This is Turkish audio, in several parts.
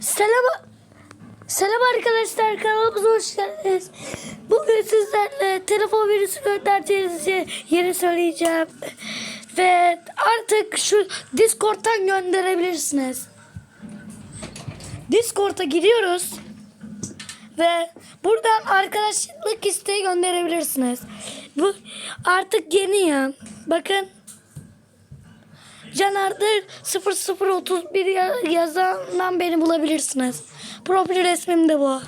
Selam. Selam arkadaşlar kanalımıza hoş geldiniz. Bugün sizlerle telefon virüsü göndereceğinizi yeni söyleyeceğim. Ve artık şu Discord'dan gönderebilirsiniz. Discord'a giriyoruz. Ve buradan arkadaşlık isteği gönderebilirsiniz. Bu artık yeni ya. Bakın. Canardır 0031 ya- yazandan beni bulabilirsiniz. Profil resmim de bu.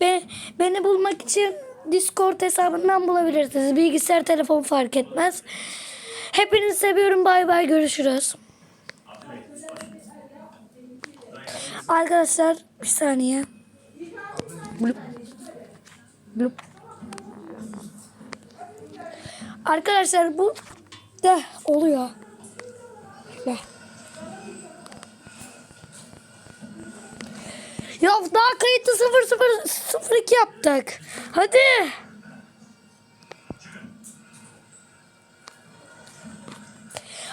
Be, beni bulmak için Discord hesabından bulabilirsiniz. Bilgisayar, telefon fark etmez. Hepinizi seviyorum. Bay bay. Görüşürüz. Arkadaşlar bir saniye. Blup. Blup. Arkadaşlar bu de oluyor. Gel. Ya daha kayıtlı 0002 yaptık. Hadi.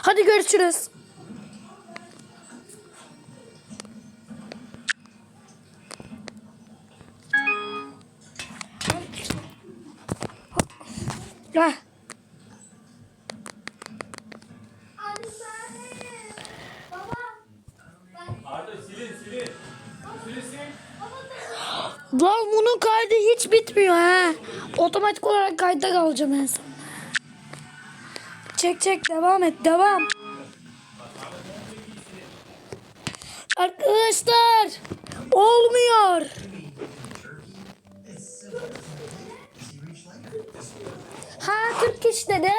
Hadi görüşürüz. Gel. Lan bunun kaydı hiç bitmiyor ha. Otomatik olarak kayda kalacağım en son. Çek çek devam et devam. Arkadaşlar olmuyor. Ha 40 kişi dedi.